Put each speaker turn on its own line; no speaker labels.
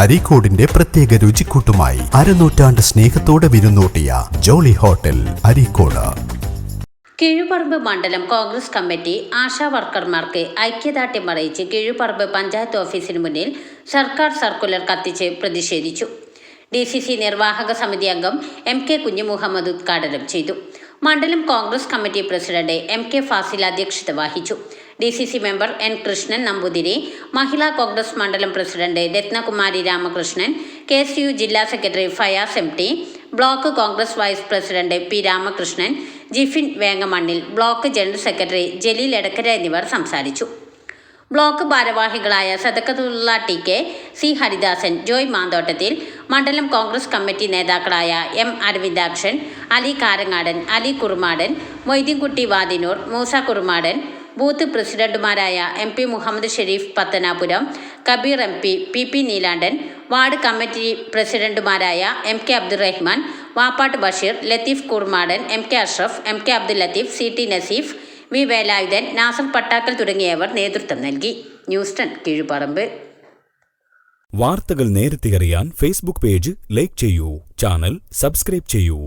അരീക്കോടിന്റെ പ്രത്യേക രുചിക്കൂട്ടുമായി അരനൂറ്റാണ്ട് സ്നേഹത്തോടെ വിരുന്നൂട്ടിയ ജോളി ഹോട്ടൽ അരീക്കോട്.
കിഴുപറമ്പ് മണ്ഡലം കോൺഗ്രസ് കമ്മിറ്റി ആശാ വർക്കർമാർക്ക് ഐക്യദാർഢ്യം അറിയിച്ച് കിഴുപറമ്പ് പഞ്ചായത്ത് ഓഫീസിന് മുന്നിൽ സർക്കാർ സർക്കുലർ കത്തിച്ച് പ്രതിഷേധിച്ചു. ഡി സി സി നിർവാഹക സമിതി അംഗം എം കെ കുഞ്ഞുമുഹമ്മദ് ഉദ്ഘാടനം ചെയ്തു. മണ്ഡലം Congress committee president M K Fasil അധ്യക്ഷത വഹിച്ചു. D C C member N Krishnan Namboothiri Mahila Congress മണ്ഡലം president Ratnakumari Ramakrishnan K S U ജില്ലാ secretary Fayas M T block Congress vice president P Ramakrishnan Jifin Vengamannil block general secretary Jaleel Edakkara എന്നിവർ സംസാരിച്ചു. Block ഭാരവാഹികളായ Sadakkathulla T K C Haridasan Joy Manthottathil മണ്ഡലം Congress committee നേതാക്കളായ M Aravindakshan Ali Karangadan Ali Kurumadan Moideenkutty Vadinoor Musa Kurumadan booth പ്രസിഡന്റുമാരായ M P Muhammed Shareef Pathanapuram Kabeer M P P P Neelandan ward committee പ്രസിഡന്റുമാരായ M K Abdurahman Vappattu Basheer Latheef Kurmadan M K Ashraf M K Abdul Latheef C T Naseef V Velayudhan Nasar Pattakkal തുടങ്ങിയവർ നേതൃത്വം നൽകി. News ten Keezhuparamba.
വാർത്തകൾ നേരത്തെ അറിയാൻ Facebook page like ചെയ്യൂ channel subscribe ചെയ്യൂ.